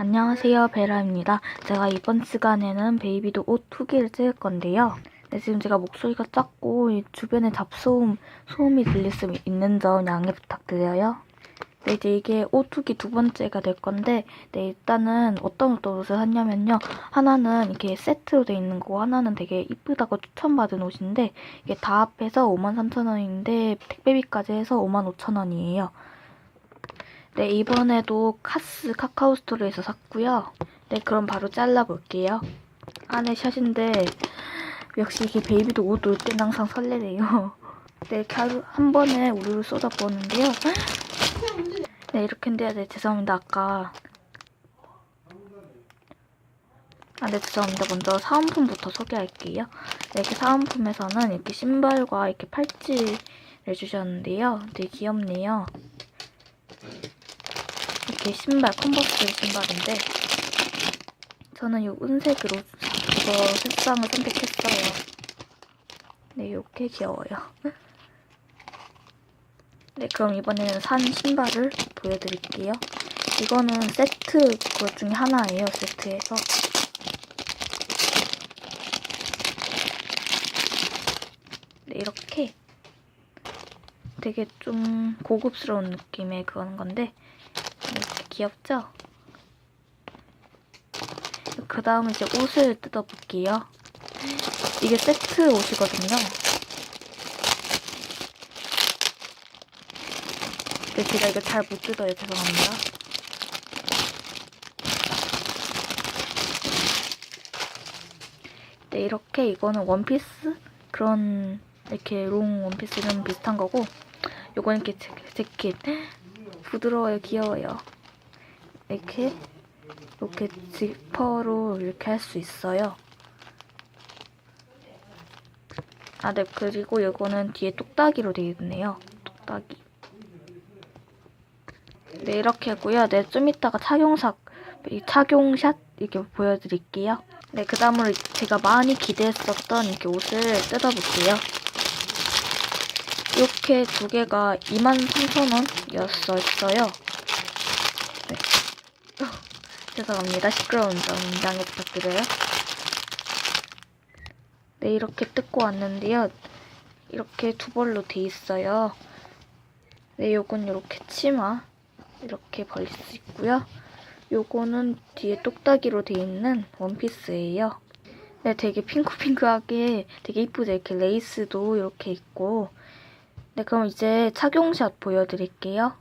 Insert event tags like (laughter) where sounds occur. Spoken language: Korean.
안녕하세요 베라입니다. 제가 이번 시간에는 베이비도 옷 후기를 찍을 건데요. 네, 지금 제가 목소리가 작고 이 주변에 잡소음, 소음이 들릴 수 있는 점 양해 부탁드려요. 네, 이제 이게 옷 후기 두 번째가 될 건데 네, 일단은 어떤 어떤 옷을 샀냐면요. 하나는 이렇게 세트로 돼 있는 거고 하나는 되게 이쁘다고 추천받은 옷인데 이게 다 합해서 53,000원인데 택배비까지 해서 55,000원이에요. 네, 이번에도 카스 카카오 스토리에서 샀고요. 네, 그럼 바로 잘라볼게요. 안에 샷인데 역시 이게 베이비도 옷 올 때는 항상 설레네요. (laughs) 네, 한 번에 우르르 쏟아부었는데요. (gasps) 네, 이렇게 인데요. 네, 죄송합니다. 아까 아, 네, 죄송합니다. 먼저 사은품부터 소개할게요. 네, 이렇게 사은품에서는 이렇게 신발과 이렇게 팔찌를 주셨는데요. 되게 귀엽네요. 이렇게 신발, 컨버스 신발인데 저는 이 은색으로 이거 색상을 선택했어요. 네, 이렇게 귀여워요. (laughs) 네, 그럼 이번에는 산 신발을 보여드릴게요. 이거는 세트 것 중에 하나예요, 세트에서. 네, 이렇게 되게 좀 고급스러운 느낌의 그런 건데 귀엽죠? 그 다음 이제 옷을 뜯어볼게요. 이게 세트 옷이거든요. 근데 제가 이거 잘 못 뜯어요. 죄송합니다. 네, 이렇게 이거는 원피스? 그런 이렇게 롱 원피스 이런 비슷한 거고 요건 이렇게 재- 재킷 부드러워요 귀여워요. 이렇게 이렇게 지퍼로 이렇게 할 수 있어요. 아 네. 그리고 요거는 뒤에 똑딱이로 되어 있네요. 똑딱이. 네 이렇게 하고요. 네 좀 이따가 착용샷 이 착용샷 이렇게 보여드릴게요. 네 그 다음으로 제가 많이 기대했었던 이렇게 옷을 뜯어볼게요 이렇게 두 개가 23,000원이었어요. 네. 어, (laughs) 죄송합니다. 시끄러운 점 양해 부탁드려요. 네, 이렇게 뜯고 왔는데요. 이렇게 두 벌로 돼 있어요. 네, 요건 이렇게 치마 이렇게 벌릴 수 있고요. 요거는 뒤에 똑딱이로 돼 있는 원피스예요. 네, 되게 핑크핑크하게 되게 이쁘죠. 이렇게 레이스도 이렇게 있고 네, 그럼 이제 착용샷 보여드릴게요.